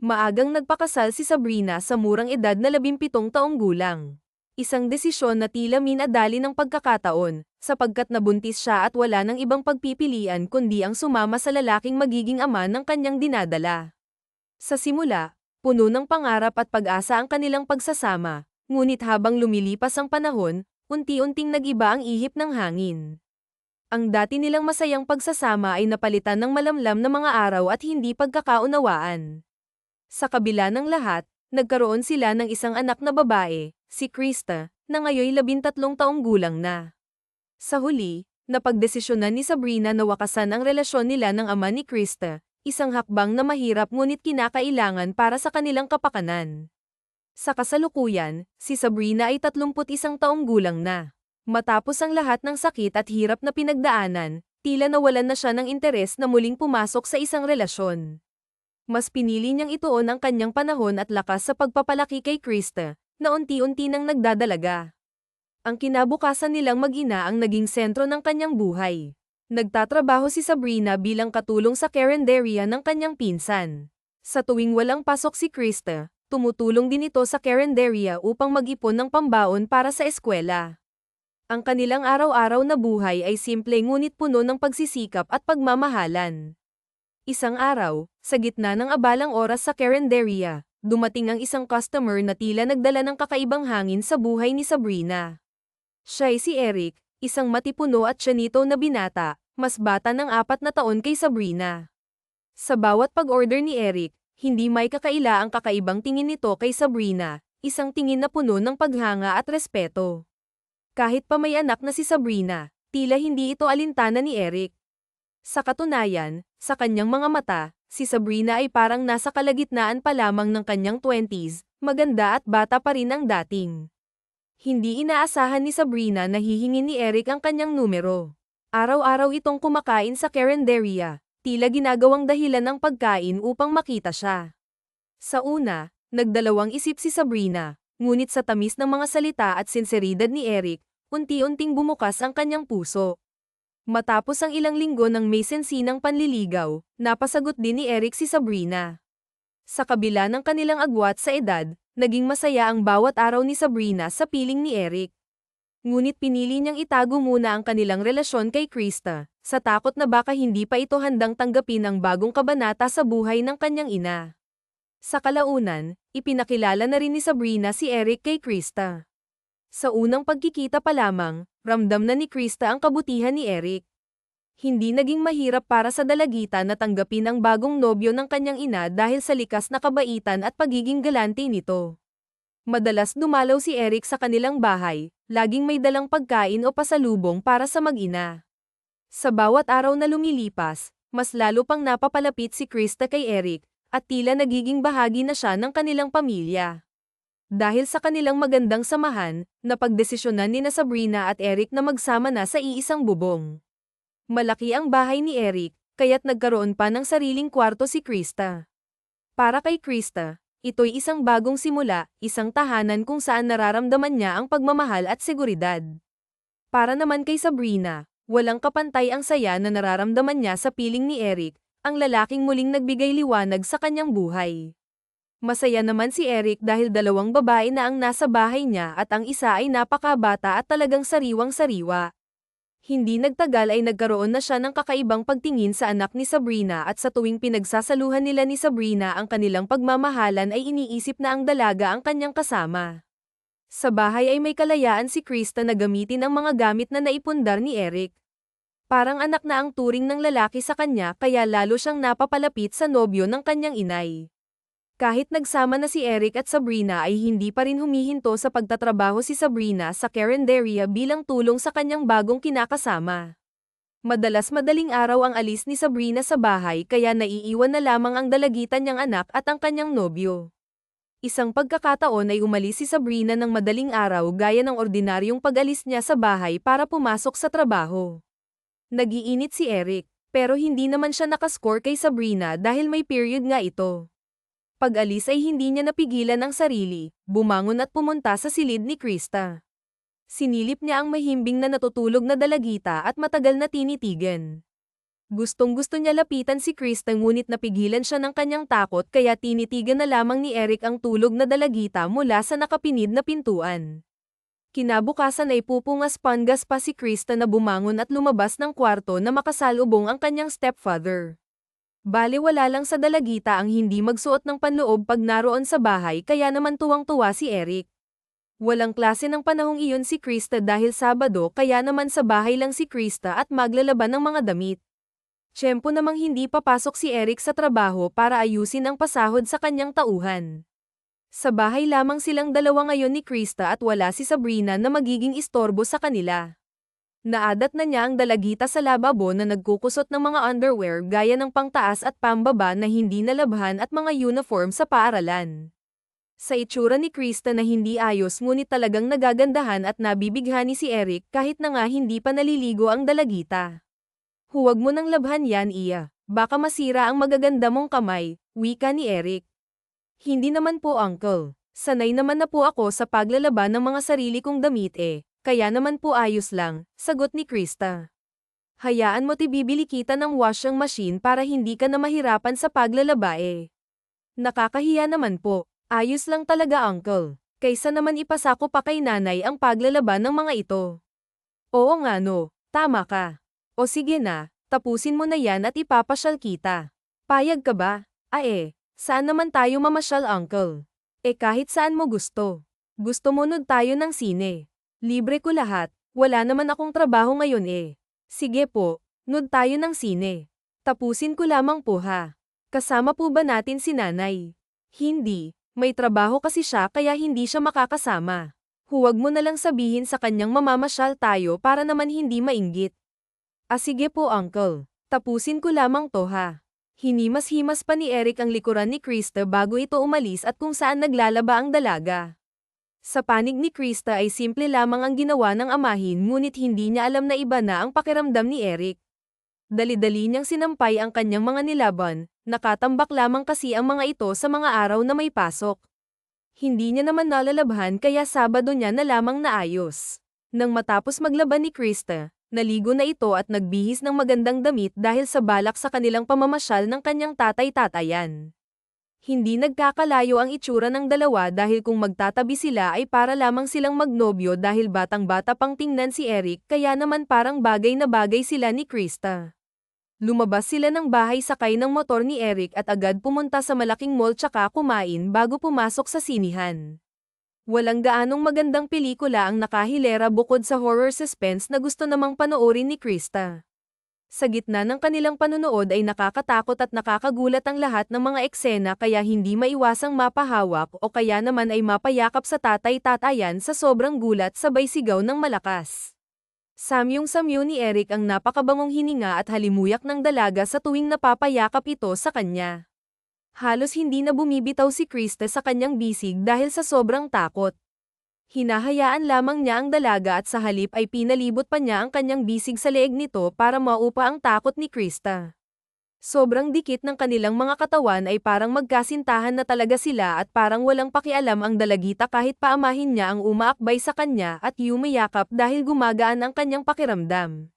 Maagang nagpakasal si Sabrina sa murang edad na 17 taong gulang. Isang desisyon na tila minadali ng pagkakataon, sapagkat nabuntis siya at wala ng ibang pagpipilian kundi ang sumama sa lalaking magiging ama ng kanyang dinadala. Sa simula, puno ng pangarap at pag-asa ang kanilang pagsasama, ngunit habang lumilipas ang panahon, unti-unting nagiba ang ihip ng hangin. Ang dati nilang masayang pagsasama ay napalitan ng malamlam na mga araw at hindi pagkakaunawaan. Sa kabila ng lahat, nagkaroon sila ng isang anak na babae, si Krista, na ngayoy labintatlong taong gulang na. Sa huli, napagdesisyonan ni Sabrina na wakasan ang relasyon nila ng ama ni Krista, isang hakbang na mahirap ngunit kinakailangan para sa kanilang kapakanan. Sa kasalukuyan, si Sabrina ay 31 taong gulang na. Matapos ang lahat ng sakit at hirap na pinagdaanan, tila nawalan na siya ng interes na muling pumasok sa isang relasyon. Mas pinili niyang ituon ang kanyang panahon at lakas sa pagpapalaki kay Krista, na unti-unti nang nagdadalaga. Ang kinabukasan nilang mag-ina ang naging sentro ng kanyang buhay. Nagtatrabaho si Sabrina bilang katulong sa karinderya ng kanyang pinsan. Sa tuwing walang pasok si Krista, tumutulong din ito sa karinderya upang mag-ipon ng pambaon para sa eskwela. Ang kanilang araw-araw na buhay ay simple ngunit puno ng pagsisikap at pagmamahalan. Isang araw, sa gitna ng abalang oras sa karinderya, dumating ang isang customer na tila nagdala ng kakaibang hangin sa buhay ni Sabrina. Siya ay si Eric, isang matipuno at tsanito na binata, mas bata ng apat na taon kay Sabrina. Sa bawat pag-order ni Eric, hindi may kakaila ang kakaibang tingin nito kay Sabrina, isang tingin na puno ng paghanga at respeto. Kahit pa may anak na si Sabrina, tila hindi ito alintana ni Eric. Sa katunayan, sa kanyang mga mata, si Sabrina ay parang nasa kalagitnaan pa lamang ng kanyang 20s, maganda at bata pa rin ang dating. Hindi inaasahan ni Sabrina na hihingin ni Eric ang kanyang numero. Araw-araw itong kumakain sa karinderya, tila ginagawang dahilan ng pagkain upang makita siya. Sa una, nagdalawang isip si Sabrina, ngunit sa tamis ng mga salita at sinseridad ni Eric, unti-unting bumukas ang kanyang puso. Matapos ang ilang linggo ng may sensinang panliligaw, napasagot din ni Eric si Sabrina. Sa kabila ng kanilang agwat sa edad, naging masaya ang bawat araw ni Sabrina sa piling ni Eric. Ngunit pinili niyang itago muna ang kanilang relasyon kay Krista, sa takot na baka hindi pa ito handang tanggapin ang bagong kabanata sa buhay ng kanyang ina. Sa kalaunan, ipinakilala na rin ni Sabrina si Eric kay Krista. Sa unang pagkikita pa lamang, ramdam na ni Krista ang kabutihan ni Eric. Hindi naging mahirap para sa dalagita na tanggapin ang bagong nobyo ng kanyang ina dahil sa likas na kabaitan at pagiging galante nito. Madalas dumalaw si Eric sa kanilang bahay, laging may dalang pagkain o pasalubong para sa mag-ina. Sa bawat araw na lumilipas, mas lalo pang napapalapit si Krista kay Eric, at tila nagiging bahagi na siya ng kanilang pamilya. Dahil sa kanilang magandang samahan, napagdesisyonan ni na Sabrina at Eric na magsama na sa iisang bubong. Malaki ang bahay ni Eric, kaya't nagkaroon pa ng sariling kwarto si Krista. Para kay Krista, ito'y isang bagong simula, isang tahanan kung saan nararamdaman niya ang pagmamahal at seguridad. Para naman kay Sabrina, walang kapantay ang saya na nararamdaman niya sa piling ni Eric, ang lalaking muling nagbigay liwanag sa kanyang buhay. Masaya naman si Eric dahil dalawang babae na ang nasa bahay niya at ang isa ay napakabata at talagang sariwang-sariwa. Hindi nagtagal ay nagkaroon na siya ng kakaibang pagtingin sa anak ni Sabrina at sa tuwing pinagsasaluhan nila ni Sabrina ang kanilang pagmamahalan ay iniisip na ang dalaga ang kanyang kasama. Sa bahay ay may kalayaan si Krista na gamitin ang mga gamit na naipundar ni Eric. Parang anak na ang turing ng lalaki sa kanya kaya lalo siyang napapalapit sa nobyo ng kanyang inay. Kahit nagsama na si Eric at Sabrina ay hindi pa rin humihinto sa pagtatrabaho si Sabrina sa karinderya bilang tulong sa kanyang bagong kinakasama. Madalas madaling araw ang alis ni Sabrina sa bahay kaya naiiwan na lamang ang dalagitan niyang anak at ang kanyang nobyo. Isang pagkakataon ay umalis si Sabrina ng madaling araw gaya ng ordinaryong pag-alis niya sa bahay para pumasok sa trabaho. Nagiinit si Eric, pero hindi naman siya nakascore kay Sabrina dahil may period nga ito. Pag-alis ay hindi niya napigilan ang sarili, bumangon at pumunta sa silid ni Krista. Sinilip niya ang mahimbing na natutulog na dalagita at matagal na tinitigan. Gustong gusto niya lapitan si Krista ngunit napigilan siya ng kanyang takot kaya tinitigan na lamang ni Eric ang tulog na dalagita mula sa nakapinid na pintuan. Kinabukasan ay pupungas pangas pa si Krista na bumangon at lumabas ng kwarto na makasalubong ang kanyang stepfather. Bale wala lang sa dalagita ang hindi magsuot ng panloob pag naroon sa bahay kaya naman tuwang-tuwa si Eric. Walang klase ng panahong iyon si Krista dahil Sabado kaya naman sa bahay lang si Krista at maglalaban ng mga damit. Tiyempo namang hindi papasok si Eric sa trabaho para ayusin ang pasahod sa kanyang tauhan. Sa bahay lamang silang dalawa ngayon ni Krista at wala si Sabrina na magiging istorbo sa kanila. Naadat na niya ang dalagita sa lababo na nagkukusot ng mga underwear gaya ng pangtaas at pambaba na hindi nalabhan at mga uniform sa paaralan. Sa itsura ni Krista na hindi ayos ngunit talagang nagagandahan at nabibighani si Eric kahit na nga hindi pa naliligo ang dalagita. Huwag mo nang labhan yan iya. Baka masira ang magaganda mong kamay, wika ni Eric. Hindi naman po uncle. Sanay naman na po ako sa paglalaban ng mga sarili kong damit eh. Kaya naman po ayos lang, sagot ni Krista. Hayaan mo tibibili kita ng washing machine para hindi ka na mahirapan sa paglalaba eh. Nakakahiya naman po. Ayos lang talaga uncle. Kaysa naman ipasako pa kay nanay ang paglalaban ng mga ito. Oo nga no, tama ka. O sige na, tapusin mo na yan at ipapasyal kita. Payag ka ba? Eh, saan naman tayo mamasyal uncle? Eh kahit saan mo gusto. Gusto mo nod tayo ng sine. Libre ko lahat, wala naman akong trabaho ngayon eh. Sige po, nod tayo ng sine. Tapusin ko lamang po ha. Kasama po ba natin si nanay? Hindi, may trabaho kasi siya kaya hindi siya makakasama. Huwag mo na lang sabihin sa kanyang mamamasyal tayo para naman hindi mainggit. Ah sige po uncle. Tapusin ko lamang to ha. Hinimas-himas pa ni Eric ang likuran ni Krista bago ito umalis at kung saan naglalaba ang dalaga. Sa panig ni Krista ay simple lamang ang ginawa ng amahin ngunit hindi niya alam na iba na ang pakiramdam ni Eric. Dali-dali niyang sinampay ang kanyang mga nilaban, nakatambak lamang kasi ang mga ito sa mga araw na may pasok. Hindi niya naman nalalabhan kaya Sabado niya na lamang naayos. Nang matapos maglaban ni Krista, naligo na ito at nagbihis ng magandang damit dahil sa balak sa kanilang pamamasyal ng kanyang tatay-tatayan. Hindi nagkakalayo ang itsura ng dalawa dahil kung magtatabi sila ay para lamang silang magnobyo dahil batang-bata pang tingnan si Eric kaya naman parang bagay na bagay sila ni Krista. Lumabas sila ng bahay sakay ng motor ni Eric at agad pumunta sa malaking mall tsaka kumain bago pumasok sa sinihan. Walang gaanong magandang pelikula ang nakahilera bukod sa horror suspense na gusto namang panoorin ni Krista. Sa gitna ng kanilang panunood ay nakakatakot at nakakagulat ang lahat ng mga eksena kaya hindi maiwasang mapahawak o kaya naman ay mapayakap sa tatay-tatayan sa sobrang gulat sabay sigaw ng malakas. Samyong-samyo ni Eric ang napakabangong hininga at halimuyak ng dalaga sa tuwing napapayakap ito sa kanya. Halos hindi na bumibitaw si Krista sa kanyang bisig dahil sa sobrang takot. Hinahayaan lamang niya ang dalaga at sa halip ay pinalibot pa niya ang kanyang bisig sa leeg nito para maupa ang takot ni Krista. Sobrang dikit ng kanilang mga katawan ay parang magkasintahan na talaga sila at parang walang pakialam ang dalagita kahit paamahin niya ang umaakbay sa kanya at yumayakap dahil gumagaan ang kanyang pakiramdam.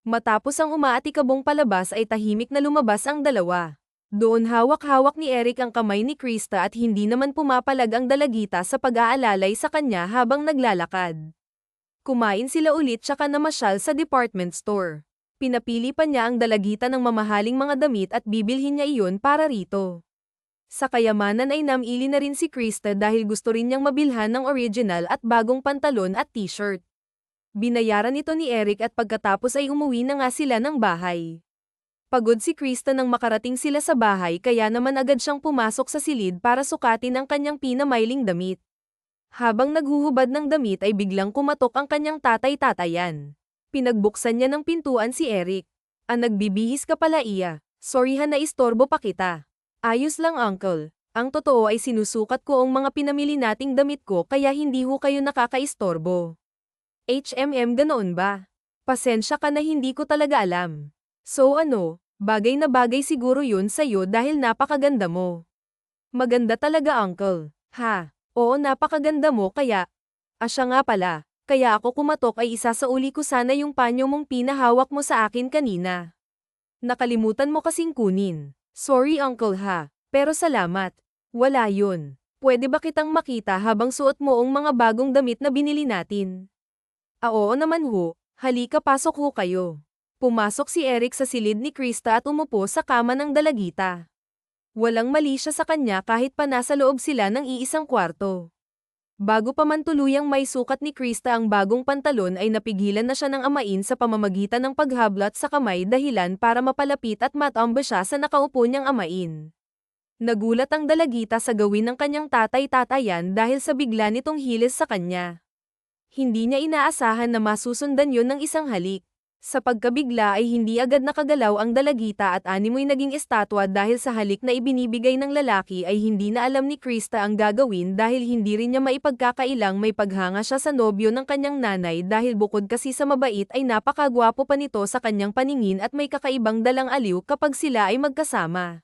Matapos ang umaatikabong palabas ay tahimik na lumabas ang dalawa. Doon hawak-hawak ni Eric ang kamay ni Krista at hindi naman pumapalag ang dalagita sa pag-aalalay sa kanya habang naglalakad. Kumain sila ulit tsaka namasyal sa department store. Pinapili pa niya ang dalagita ng mamahaling mga damit at bibilhin niya iyon para rito. Sa kayamanan ay namili na rin si Krista dahil gusto rin niyang mabilhan ng original at bagong pantalon at t-shirt. Binayaran ito ni Eric at pagkatapos ay umuwi na nga sila ng bahay. Pagod si Krista nang makarating sila sa bahay kaya naman agad siyang pumasok sa silid para sukatin ang kanyang pinamailing damit. Habang naghuhubad ng damit ay biglang kumatok ang kanyang tatay-tatayan. Pinagbuksan niya ng pintuan si Eric. Ang nagbibihis ka pala iya. Sorryhan na istorbo pa kita. Ayos lang uncle. Ang totoo ay sinusukat ko ang mga pinamili nating damit ko kaya hindi ho kayo nakakaistorbo. HMM ganoon ba? Pasensya ka na hindi ko talaga alam. So ano, bagay na bagay siguro yun sa'yo dahil napakaganda mo. Maganda talaga uncle. Ha, oo napakaganda mo kaya. Asya nga pala, kaya ako kumatok ay isa sa uli ko sana yung panyo mong pinahawak mo sa akin kanina. Nakalimutan mo kasing kunin. Sorry uncle ha, pero salamat. Wala yun. Pwede ba kitang makita habang suot mo ang mga bagong damit na binili natin? Ah, oo naman ho, halika pasok ho kayo. Pumasok si Eric sa silid ni Krista at umupo sa kama ng dalagita. Walang mali siya sa kanya kahit pa nasa loob sila ng iisang kwarto. Bago pa man tuluyang may sukat ni Krista ang bagong pantalon ay napigilan na siya ng amain sa pamamagitan ng paghablat sa kamay dahilan para mapalapit at matamba siya sa nakaupo niyang amain. Nagulat ang dalagita sa gawin ng kanyang tatay-tatayan dahil sa bigla nitong hilis sa kanya. Hindi niya inaasahan na masusundan yon ng isang halik. Sa pagkabigla ay hindi agad nakagalaw ang dalagita at animoy naging estatwa dahil sa halik na ibinibigay ng lalaki ay hindi na alam ni Krista ang gagawin dahil hindi rin niya maipagkakailang may paghanga siya sa nobyo ng kanyang nanay dahil bukod kasi sa mabait ay napakagwapo pa nito sa kanyang paningin at may kakaibang dalang aliw kapag sila ay magkasama.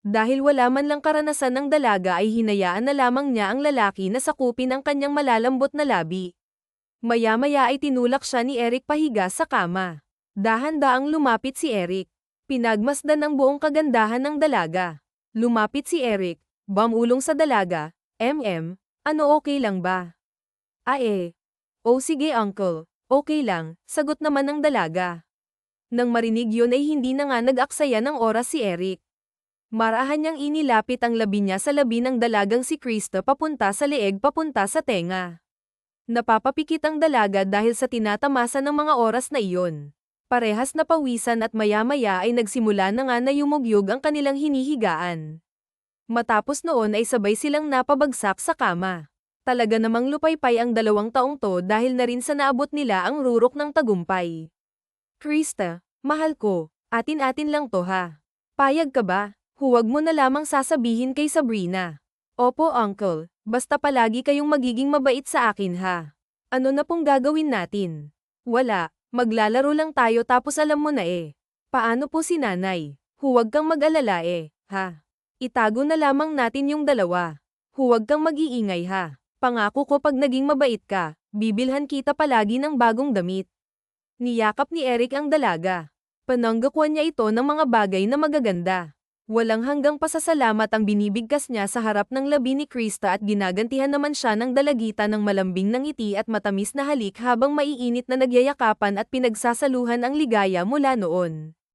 Dahil wala man lang karanasan ng dalaga ay hinayaan na lamang niya ang lalaki na sakupin ang kanyang malalambot na labi. Maya-maya ay tinulak siya ni Eric pahiga sa kama. Dahan-daang lumapit si Eric. Pinagmasdan ang buong kagandahan ng dalaga. Lumapit si Eric, bamulong sa dalaga, MM, ano okay lang ba? Eh. Oh sige uncle, okay lang, sagot naman ng dalaga. Nang marinig yun ay hindi na nga nag-aksaya ng oras si Eric. Marahan niyang inilapit ang labi niya sa labi ng dalagang si Krista papunta sa leeg papunta sa tenga. Napapapikit ang dalaga dahil sa tinatamasa ng mga oras na iyon. Parehas na pawisan at maya-maya ay nagsimula na nga na yumugyog ang kanilang hinihigaan. Matapos noon ay sabay silang napabagsak sa kama. Talaga namang lupaypay ang dalawang taong to dahil na rin sa naabot nila ang rurok ng tagumpay. Krista, mahal ko, atin-atin lang to ha. Payag ka ba? Huwag mo na lamang sasabihin kay Sabrina. Opo uncle, basta palagi kayong magiging mabait sa akin ha. Ano na pong gagawin natin? Wala, maglalaro lang tayo tapos alam mo na eh. Paano po si nanay? Huwag kang mag-alala eh, ha? Itago na lamang natin yung dalawa. Huwag kang mag-iingay ha. Pangako ko pag naging mabait ka, bibilhan kita palagi ng bagong damit. Niyakap ni Eric ang dalaga. Pananggakwan niya ito ng mga bagay na magaganda. Walang hanggang pasasalamat ang binibigkas niya sa harap ng labi ni Krista at ginagantihan naman siya ng dalagita ng malambing ng ngiti at matamis na halik habang maiinit na nagyayakapan at pinagsasaluhan ang ligaya mula noon.